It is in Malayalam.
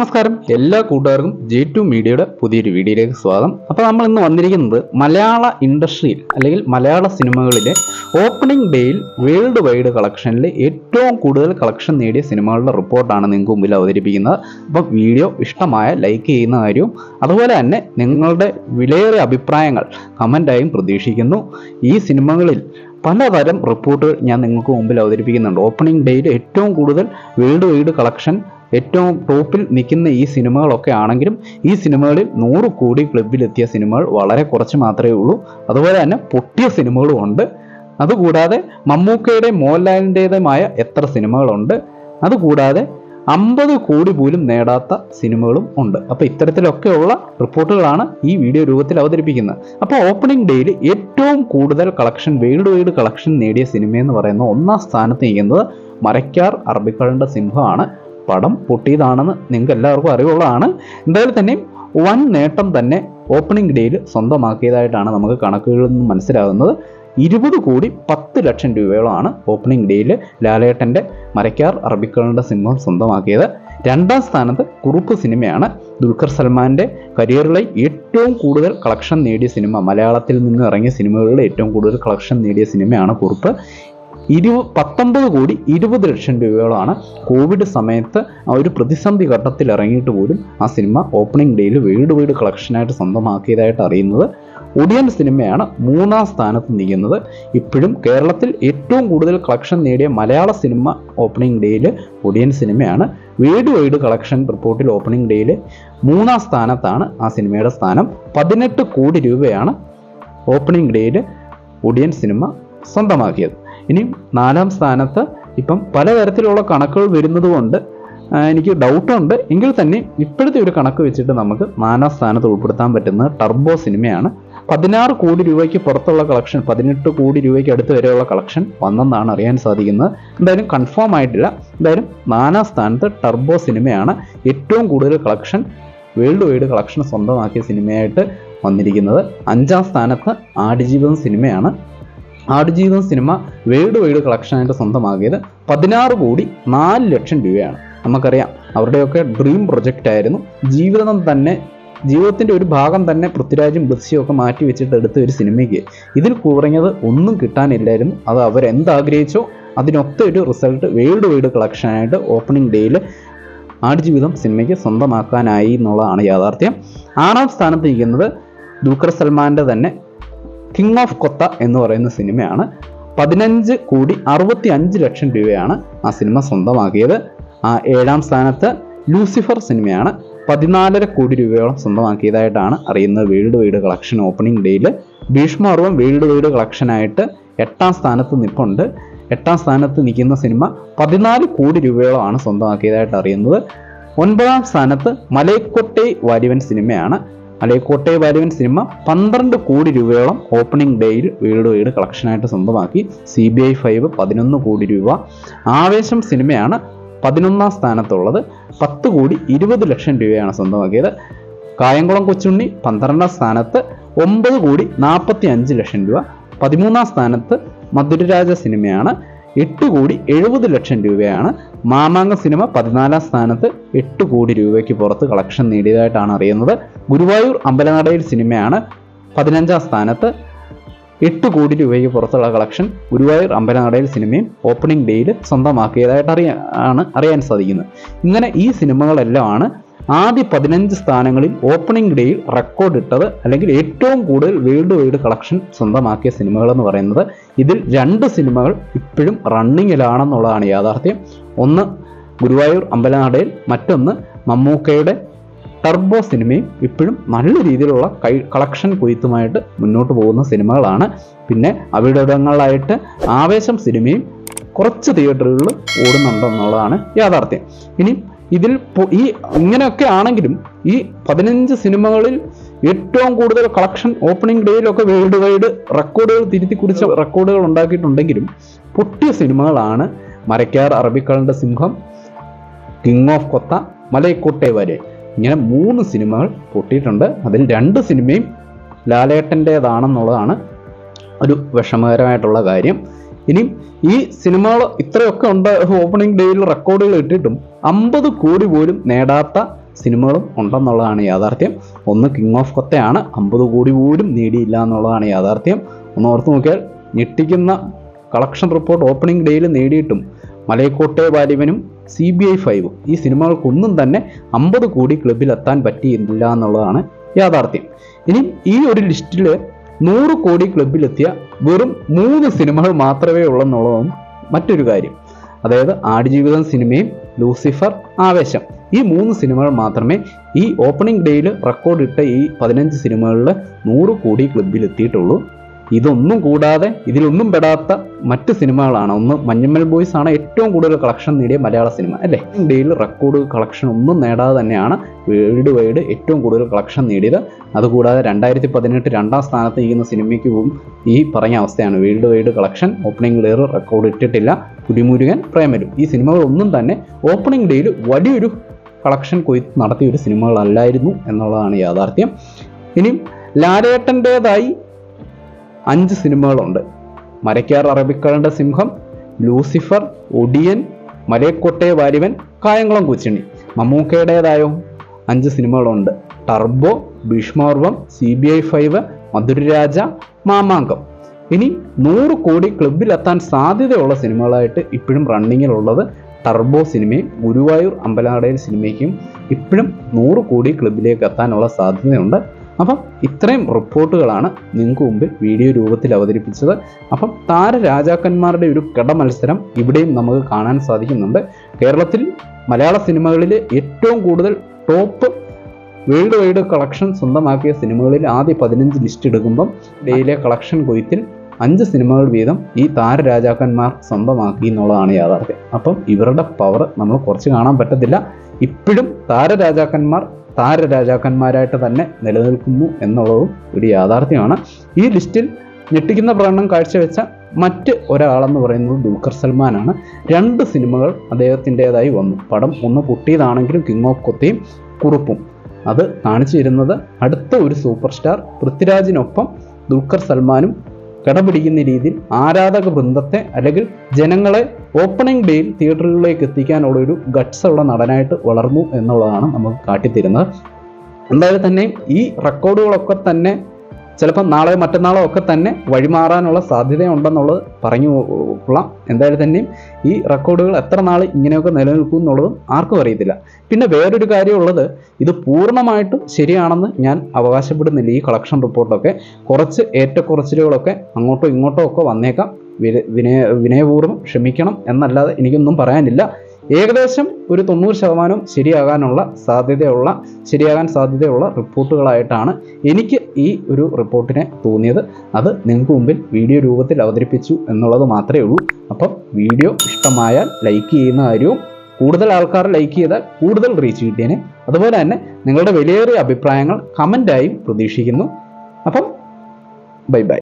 നമസ്കാരം. എല്ലാ കൂട്ടുകാർക്കും ജെ ടു മീഡിയയുടെ പുതിയൊരു വീഡിയോയിലേക്ക് സ്വാഗതം. അപ്പോൾ നമ്മൾ ഇന്ന് വന്നിരിക്കുന്നത് മലയാള ഇൻഡസ്ട്രിയിൽ അല്ലെങ്കിൽ മലയാള സിനിമകളിലെ ഓപ്പണിംഗ് ഡേയിൽ വേൾഡ് വൈഡ് കളക്ഷനിൽ ഏറ്റവും കൂടുതൽ കളക്ഷൻ നേടിയ സിനിമകളുടെ റിപ്പോർട്ടാണ് നിങ്ങൾക്ക് മുമ്പിൽ അവതരിപ്പിക്കുന്നത്. അപ്പോൾ വീഡിയോ ഇഷ്ടമായ ലൈക്ക് ചെയ്യുന്ന കാര്യവും അതുപോലെ തന്നെ നിങ്ങളുടെ വിലയേറിയ അഭിപ്രായങ്ങൾ കമന്റായും പ്രതീക്ഷിക്കുന്നു. ഈ സിനിമകളിൽ പലതരം റിപ്പോർട്ടുകൾ ഞാൻ നിങ്ങൾക്ക് മുമ്പിൽ അവതരിപ്പിക്കുന്നുണ്ട്. ഓപ്പണിംഗ് ഡേയിൽ ഏറ്റവും കൂടുതൽ വേൾഡ് വൈഡ് കളക്ഷൻ ഏറ്റവും ടോപ്പിൽ നിൽക്കുന്ന ഈ സിനിമകളൊക്കെ ആണെങ്കിലും ഈ സിനിമകളിൽ നൂറ് കോടി ക്ലബിലെത്തിയ സിനിമകൾ വളരെ കുറച്ച് മാത്രമേ ഉള്ളൂ. അതുപോലെ തന്നെ പൊട്ടിയ സിനിമകളും ഉണ്ട്. അതുകൂടാതെ മമ്മൂക്കയുടെ മോഹൻലാലിന്റെതുമായ എത്ര സിനിമകളുണ്ട്. അതുകൂടാതെ അമ്പത് കോടി പോലും നേടാത്ത സിനിമകളും ഉണ്ട്. അപ്പോൾ ഇത്തരത്തിലൊക്കെയുള്ള റിപ്പോർട്ടുകളാണ് ഈ വീഡിയോ രൂപത്തിൽ അവതരിപ്പിക്കുന്നത്. അപ്പോൾ ഓപ്പണിംഗ് ഡേയിൽ ഏറ്റവും കൂടുതൽ കളക്ഷൻ വേൾഡ് വൈഡ് കളക്ഷൻ നേടിയ സിനിമയെന്ന് പറയുന്ന ഒന്നാം സ്ഥാനത്ത് നിൽക്കുന്നത് മരക്കാർ അറബിക്കളുടെ സിംഹമാണ്. പടം പൊട്ടിയതാണെന്ന് നിങ്ങൾക്ക് എല്ലാവർക്കും അറിവുള്ളതാണ്. എന്തായാലും തന്നെ വൻ നേട്ടം തന്നെ ഓപ്പണിംഗ് ഡേയിൽ സ്വന്തമാക്കിയതായിട്ടാണ് നമുക്ക് കണക്കുകളിൽ നിന്ന് മനസ്സിലാകുന്നത്. ഇരുപത് കോടി പത്ത് ലക്ഷം രൂപയോളമാണ് ഓപ്പണിംഗ് ഡേയിൽ ലാലേട്ടന്റെ മരക്കാർ അറബിക്കളുടെ സിനിമ സ്വന്തമാക്കിയത്. രണ്ടാം സ്ഥാനത്ത് കുറുപ്പ് സിനിമയാണ് ദുൽഖർ സൽമാന്റെ കരിയറിലെ ഏറ്റവും കൂടുതൽ കളക്ഷൻ നേടിയ സിനിമ. മലയാളത്തിൽ നിന്ന് ഇറങ്ങിയ സിനിമകളിൽ ഏറ്റവും കൂടുതൽ കളക്ഷൻ നേടിയ സിനിമയാണ് കുറുപ്പ്. ഇരു പത്തൊമ്പത് കോടി ഇരുപത് ലക്ഷം രൂപയോളമാണ് കോവിഡ് സമയത്ത് ആ ഒരു പ്രതിസന്ധി ഘട്ടത്തിൽ ഇറങ്ങിയിട്ട് പോലും ആ സിനിമ ഓപ്പണിംഗ് ഡേയിൽ വീട് വീട് കളക്ഷനായിട്ട് സ്വന്തമാക്കിയതായിട്ട് അറിയുന്നത് ഒടിയൻ സിനിമയാണ് മൂന്നാം സ്ഥാനത്ത് നിൽക്കുന്നത്. ഇപ്പോഴും കേരളത്തിൽ ഏറ്റവും കൂടുതൽ കളക്ഷൻ നേടിയ മലയാള സിനിമ ഓപ്പണിംഗ് ഡേയിൽ ഒടിയൻ സിനിമയാണ്. വീട് വീട് കളക്ഷൻ റിപ്പോർട്ടിൽ ഓപ്പണിംഗ് ഡേയിൽ മൂന്നാം സ്ഥാനത്താണ് ആ സിനിമയുടെ സ്ഥാനം. പതിനെട്ട് കോടി രൂപയാണ് ഓപ്പണിംഗ് ഡേയിൽ ഒടിയൻ സിനിമ സ്വന്തമാക്കിയത്. ഇനി നാലാം സ്ഥാനത്ത് ഇപ്പം പലതരത്തിലുള്ള കണക്കുകൾ വരുന്നത് കൊണ്ട് ആ, എനിക്ക് ഡൗട്ടുണ്ട് എങ്കിൽ തന്നെ ഇപ്പോഴത്തെ ഒരു കണക്ക് വെച്ചിട്ട് നമുക്ക് നാലാം സ്ഥാനത്ത് ഉൾപ്പെടുത്താൻ പറ്റുന്ന ടർബോ സിനിമയാണ് പതിനാറ് കോടി രൂപയ്ക്ക് പുറത്തുള്ള കളക്ഷൻ പതിനെട്ട് കോടി രൂപയ്ക്ക് അടുത്ത് വരെയുള്ള കളക്ഷൻ വന്നെന്നാണ് അറിയാൻ സാധിക്കുന്നത്. എന്തായാലും കൺഫേം ആയിട്ടില്ല. എന്തായാലും നാലാം സ്ഥാനത്ത് ടർബോ സിനിമയാണ് ഏറ്റവും കൂടുതൽ കളക്ഷൻ വേൾഡ് വൈഡ് കളക്ഷൻ സ്വന്തമാക്കിയ സിനിമയായിട്ട് വന്നിരിക്കുന്നത്. അഞ്ചാം സ്ഥാനത്ത് ആടുജീവിതം സിനിമയാണ് ആടുജീവിതം സിനിമ വേൾഡ് വൈഡ് കളക്ഷനായിട്ട് സ്വന്തമാക്കിയത് പതിനാറ് കോടി നാല് ലക്ഷം രൂപയാണ്. നമുക്കറിയാം അവരുടെയൊക്കെ ഡ്രീം പ്രൊജക്റ്റ് ആയിരുന്നു. ജീവിതം തന്നെ ജീവിതത്തിന്റെ ഒരു ഭാഗം തന്നെ പൃഥ്വിരാജും ബസ്സിയും ഒക്കെ മാറ്റി വെച്ചിട്ട് എടുത്ത ഒരു സിനിമയ്ക്ക്. ഇതിൽ കുറഞ്ഞത് ഒന്നും കിട്ടാനില്ലായിരുന്നു. അത് അവരെന്താഗ്രഹിച്ചോ അതിനൊത്ത ഒരു റിസൾട്ട് വേൾഡ് വൈഡ് കളക്ഷനായിട്ട് ഓപ്പണിംഗ് ഡേയിൽ ആടുജീവിതം സിനിമയ്ക്ക് സ്വന്തമാക്കാനായി എന്നുള്ളതാണ് യാഥാർത്ഥ്യം. ആറാം സ്ഥാനത്ത് ഇരിക്കുന്നത് ദുൽഖർ സൽമാന്റെ തന്നെ കിങ് ഓഫ് കൊത്ത എന്ന് പറയുന്ന സിനിമയാണ്. പതിനഞ്ച് കോടി അറുപത്തി അഞ്ച് ലക്ഷം രൂപയാണ് ആ സിനിമ സ്വന്തമാക്കിയത്. ആ ഏഴാം സ്ഥാനത്ത് ലൂസിഫർ സിനിമയാണ്. പതിനാലര കോടി രൂപയോളം സ്വന്തമാക്കിയതായിട്ടാണ് അറിയുന്നത് വേൾഡ് വൈഡ് കളക്ഷൻ ഓപ്പണിംഗ് ഡേയിൽ. ഭീഷ്മർവം വേൾഡ് വൈഡ് കളക്ഷനായിട്ട് എട്ടാം സ്ഥാനത്ത് നിൽപ്പുണ്ട്. എട്ടാം സ്ഥാനത്ത് നിൽക്കുന്ന സിനിമ പതിനാല് കോടി രൂപയോളമാണ് സ്വന്തമാക്കിയതായിട്ട് അറിയുന്നത്. ഒൻപതാം സ്ഥാനത്ത് മലയക്കോട്ടെ വാര്യവൻ സിനിമയാണ്. മലയക്കോട്ടെ ബാലുവൻ സിനിമ പന്ത്രണ്ട് കോടി രൂപയോളം ഓപ്പണിംഗ് ഡേയിൽ വീട് വീട് കളക്ഷനായിട്ട് സ്വന്തമാക്കി. സി ബി ഐ ഫൈവ് പതിനൊന്ന് കോടി രൂപ. ആവേശം സിനിമയാണ് പതിനൊന്നാം സ്ഥാനത്തുള്ളത്. പത്ത് കോടി ഇരുപത് ലക്ഷം രൂപയാണ് സ്വന്തമാക്കിയത്. കായംകുളം കൊച്ചുണ്ണി പന്ത്രണ്ടാം സ്ഥാനത്ത് ഒമ്പത് കോടി നാൽപ്പത്തി അഞ്ച് ലക്ഷം രൂപ. പതിമൂന്നാം സ്ഥാനത്ത് മധുരരാജ സിനിമയാണ് എട്ട് കോടി എഴുപത് ലക്ഷം രൂപയാണ്. മാമാങ്ക സിനിമ പതിനാലാം സ്ഥാനത്ത് എട്ട് കോടി രൂപയ്ക്ക് പുറത്ത് കളക്ഷൻ നേടിയതായിട്ടാണ് അറിയുന്നത്. ഗുരുവായൂർ അമ്പലനടയിൽ സിനിമയാണ് പതിനഞ്ചാം സ്ഥാനത്ത് എട്ട് കോടി രൂപയ്ക്ക് പുറത്തുള്ള കളക്ഷൻ ഗുരുവായൂർ അമ്പലനടയിൽ സിനിമയും ഓപ്പണിംഗ് ഡേയിൽ സ്വന്തമാക്കിയതായിട്ട് അറിയാൻ ആണ് അറിയാൻ സാധിക്കുന്നത്. ഇങ്ങനെ ഈ സിനിമകളെല്ലാമാണ് ആദ്യ പതിനഞ്ച് സ്ഥാനങ്ങളിൽ ഓപ്പണിംഗ് ഡേയിൽ റെക്കോർഡ് ഇട്ടത് അല്ലെങ്കിൽ ഏറ്റവും കൂടുതൽ വേൾഡ് വൈഡ് കളക്ഷൻ സ്വന്തമാക്കിയ സിനിമകൾ എന്ന് പറയുന്നത് ഇതിൽ രണ്ട് സിനിമകൾ ഇപ്പോഴും റണ്ണിങ്ങിലാണെന്നുള്ളതാണ് യാഥാർത്ഥ്യം. ഒന്ന് ഗുരുവായൂർ അമ്പലനാടയിൽ മറ്റൊന്ന് മമ്മൂക്കയുടെ ടർബോ സിനിമയും ഇപ്പോഴും നല്ല രീതിയിലുള്ള കൈ കളക്ഷൻ കൊയ്ത്തുമായിട്ട് മുന്നോട്ട് പോകുന്ന സിനിമകളാണ്. പിന്നെ അവിടങ്ങളിലായിട്ട് ആവേശം സിനിമയും കുറച്ച് തിയേറ്ററുകളിൽ ഓടുന്നുണ്ടെന്നുള്ളതാണ് യാഥാർത്ഥ്യം. ഇനി ഇതിൽ ഈ ഇങ്ങനെയൊക്കെ ആണെങ്കിലും ഈ പതിനഞ്ച് സിനിമകളിൽ ഏറ്റവും കൂടുതൽ കളക്ഷൻ ഓപ്പണിംഗ് ഡേയിലൊക്കെ വേൾഡ് വൈഡ് റെക്കോർഡുകൾ തിരുത്തി കുറിച്ച റെക്കോർഡുകൾ ഉണ്ടാക്കിയിട്ടുണ്ടെങ്കിലും പൊട്ടിയ സിനിമകളാണ് മരക്കാർ അറബിക്കളുടെ സിംഹം കിങ് ഓഫ് കൊത്ത മലയക്കോട്ടെ വരെ. ഇങ്ങനെ മൂന്ന് സിനിമകൾ പൊട്ടിയിട്ടുണ്ട്. അതിൽ രണ്ട് സിനിമയും ലാലേട്ടന്റേതാണെന്നുള്ളതാണ് ഒരു വിഷമകരമായിട്ടുള്ള കാര്യം. ഇനി ഈ സിനിമകൾ ഇത്രയൊക്കെ ഉണ്ട്. ഓപ്പണിംഗ് ഡേയിൽ റെക്കോർഡുകൾ ഇട്ടിട്ടും അമ്പത് കോടി പോലും നേടാത്ത സിനിമകളും ഉണ്ടെന്നുള്ളതാണ് യാഥാർത്ഥ്യം. ഒന്ന് കിങ് ഓഫ് കൊത്തയാണ്. അമ്പത് കോടി പോലും നേടിയില്ല എന്നുള്ളതാണ് യാഥാർത്ഥ്യം. ഒന്ന് ഓർത്ത് നോക്കിയാൽ ഞെട്ടിക്കുന്ന കളക്ഷൻ റിപ്പോർട്ട് ഓപ്പണിംഗ് ഡേയിൽ നേടിയിട്ടും മലയക്കോട്ടെ വാലിബനും സി ബി ഐ ഫൈവും ഈ സിനിമകൾക്കൊന്നും തന്നെ അമ്പത് കോടി ക്ലബിലെത്താൻ പറ്റിയില്ല എന്നുള്ളതാണ് യാഥാർത്ഥ്യം. ഇനി ഈ ഒരു ലിസ്റ്റിൽ നൂറ് കോടി ക്ലബിലെത്തിയ വെറും മൂന്ന് സിനിമകൾ മാത്രമേ ഉള്ളെന്നുള്ളതും മറ്റൊരു കാര്യം. അതായത് ആടുജീവിതം സിനിമയും ലൂസിഫർ ആവേശം. ഈ മൂന്ന് സിനിമകൾ മാത്രമേ ഈ ഓപ്പണിംഗ് ഡേയിൽ റെക്കോർഡിട്ട ഈ പതിനഞ്ച് സിനിമകളിൽ നൂറ് കോടി ക്ലബിൽ എത്തിയിട്ടുള്ളൂ ഇതൊന്നും കൂടാതെ ഇതിലൊന്നും പെടാത്ത മറ്റ് സിനിമകളാണ്. ഒന്ന് മഞ്ഞമ്മൽ ബോയ്സ് ആണ് ഏറ്റവും കൂടുതൽ കളക്ഷൻ നേടിയ മലയാള സിനിമ അല്ലേ? ഇന്ത്യയിൽ റെക്കോർഡ് കളക്ഷൻ ഒന്നും നേടാതെ തന്നെയാണ് വേൾഡ് വൈഡ് ഏറ്റവും കൂടുതൽ കളക്ഷൻ നേടിയത്. അതുകൂടാതെ രണ്ടായിരത്തി പതിനെട്ട് രണ്ടാം സ്ഥാനത്ത് ഇരിക്കുന്ന സിനിമയ്ക്ക് ഈ പറഞ്ഞ അവസ്ഥയാണ്. വേൾഡ് വൈഡ് കളക്ഷൻ ഓപ്പണിംഗ് ഡേയിൽ റെക്കോർഡ് ഇട്ടിട്ടില്ല കുടിമുരുകൻ പ്രേമരു ഈ സിനിമകളൊന്നും തന്നെ ഓപ്പണിംഗ് ഡേയിൽ വലിയൊരു കളക്ഷൻ കൊയ്ത്ത് നടത്തിയ ഒരു സിനിമകളല്ലായിരുന്നു എന്നുള്ളതാണ് യാഥാർത്ഥ്യം. ഇനിയും ലാലേട്ടന്റെതായി അഞ്ച് സിനിമകളുണ്ട്. മരക്കാർ അറബിക്കടലിന്റെ സിംഹം ലൂസിഫർ ഒടിയൻ മലയക്കോട്ടെ വാരിവൻ കായംകുളം കൊച്ചിണി. മമ്മൂക്കയുടേതായോ? അഞ്ച് സിനിമകളുണ്ട്. Turbo ഭീഷ്മോർവം C B I five Madhuraraja Mamangam. ഇനി നൂറ് കോടി ക്ലബിലെത്താൻ സാധ്യതയുള്ള സിനിമകളായിട്ട് ഇപ്പോഴും റണ്ണിങ്ങിലുള്ളത് ടർബോ സിനിമയും ഗുരുവായൂർ അമ്പലാടയിൽ സിനിമയ്ക്കും ഇപ്പോഴും നൂറ് കോടി ക്ലബിലേക്ക് എത്താനുള്ള സാധ്യതയുണ്ട്. അപ്പം ഇത്രയും റിപ്പോർട്ടുകളാണ് നിങ്ങൾക്ക് മുമ്പിൽ വീഡിയോ രൂപത്തിൽ അവതരിപ്പിച്ചത്. അപ്പം താരരാജാക്കന്മാരുടെ ഒരു കിട മത്സരം ഇവിടെയും നമുക്ക് കാണാൻ സാധിക്കുന്നുണ്ട്. കേരളത്തിൽ മലയാള സിനിമകളിൽ ഏറ്റവും കൂടുതൽ ടോപ്പ് വേൾഡ് വൈഡ് കളക്ഷൻ സ്വന്തമാക്കിയ സിനിമകളിൽ ആദ്യ പതിനഞ്ച് ലിസ്റ്റ് എടുക്കുമ്പം ഡെയിലെ കളക്ഷൻ കൊയ്ത്തിൽ അഞ്ച് സിനിമകൾ വീതം ഈ താരരാജാക്കന്മാർ സ്വന്തമാക്കി എന്നുള്ളതാണ് യാഥാർത്ഥ്യം. അപ്പം ഇവരുടെ പവർ നമ്മൾ കുറച്ച് കാണാൻ പറ്റത്തില്ല. ഇപ്പോഴും താരരാജാക്കന്മാർ താരരാജാക്കന്മാരായിട്ട് തന്നെ നിലനിൽക്കുന്നു എന്നുള്ളതും ഒരു യാഥാർത്ഥ്യമാണ്. ഈ ലിസ്റ്റിൽ ഞെട്ടിക്കുന്ന പ്രകടനം കാഴ്ചവെച്ച മറ്റ് ഒരാളെന്ന് പറയുന്നത് ദുൽഖർ സൽമാനാണ്. രണ്ട് സിനിമകൾ അദ്ദേഹത്തിന്റെതായി വന്നു. പടം ഒന്ന് പൊട്ടിയതാണെങ്കിലും കിങ് ഓഫ് കൊത്തിയും കുറുപ്പും. അത് കാണിച്ചിരുന്നത് അടുത്ത ഒരു സൂപ്പർ സ്റ്റാർ പൃഥ്വിരാജിനൊപ്പം ദുൽഖർ സൽമാനും കടപിടിക്കുന്ന രീതിയിൽ ആരാധക വൃന്ദത്തെ അല്ലെങ്കിൽ ജനങ്ങളെ ഓപ്പണിംഗ് ഡേയിൽ തിയേറ്ററുകളിലേക്ക് എത്തിക്കാനുള്ള ഒരു ഗട്ട്സ് ഉള്ള നടനായിട്ട് വളർന്നു എന്നുള്ളതാണ് നമുക്ക് കാട്ടിത്തരുന്നത്. എന്തായാലും തന്നെ ഈ റെക്കോർഡുകളൊക്കെ തന്നെ ചിലപ്പോൾ നാളെ മറ്റന്നാളോ ഒക്കെ തന്നെ വഴിമാറാനുള്ള സാധ്യതയുണ്ടെന്നുള്ളത് പറഞ്ഞു കൊള്ളാം. എന്തായാലും തന്നെയും ഈ റെക്കോർഡുകൾ എത്ര നാൾ ഇങ്ങനെയൊക്കെ നിലനിൽക്കും എന്നുള്ളതും ആർക്കും അറിയത്തില്ല. പിന്നെ വേറൊരു കാര്യമുള്ളത് ഇത് പൂർണമായിട്ടും ശരിയാണെന്ന് ഞാൻ അവകാശപ്പെടുന്നില്ല ഈ കളക്ഷൻ റിപ്പോർട്ടൊക്കെ. കുറച്ച് ഏറ്റക്കുറച്ചിലുകളൊക്കെ അങ്ങോട്ടോ ഇങ്ങോട്ടോ ഒക്കെ വന്നേക്കാം. വിന- വിനയ വിനയപൂർവം ക്ഷമിക്കണം എന്നല്ലാതെ എനിക്കൊന്നും പറയാനില്ല. ഏകദേശം ഒരു തൊണ്ണൂറ് ശതമാനം ശരിയാകാനുള്ള സാധ്യതയുള്ള ശരിയാകാൻ സാധ്യതയുള്ള റിപ്പോർട്ടുകളായിട്ടാണ് എനിക്ക് ഈ ഒരു റിപ്പോർട്ടിനെ തോന്നിയത്. അത് നിങ്ങൾക്ക് മുമ്പിൽ വീഡിയോ രൂപത്തിൽ അവതരിപ്പിച്ചു എന്നുള്ളത് മാത്രമേ ഉള്ളൂ. അപ്പം വീഡിയോ ഇഷ്ടമായാൽ ലൈക്ക് ചെയ്യുന്ന കാര്യവും കൂടുതൽ ആൾക്കാർ ലൈക്ക് ചെയ്താൽ കൂടുതൽ റീച്ച് കിട്ടിയേനെ. അതുപോലെ തന്നെ നിങ്ങളുടെ വിലയേറിയ അഭിപ്രായങ്ങൾ കമന്റായും പ്രതീക്ഷിക്കുന്നു. അപ്പം ബൈ ബൈ.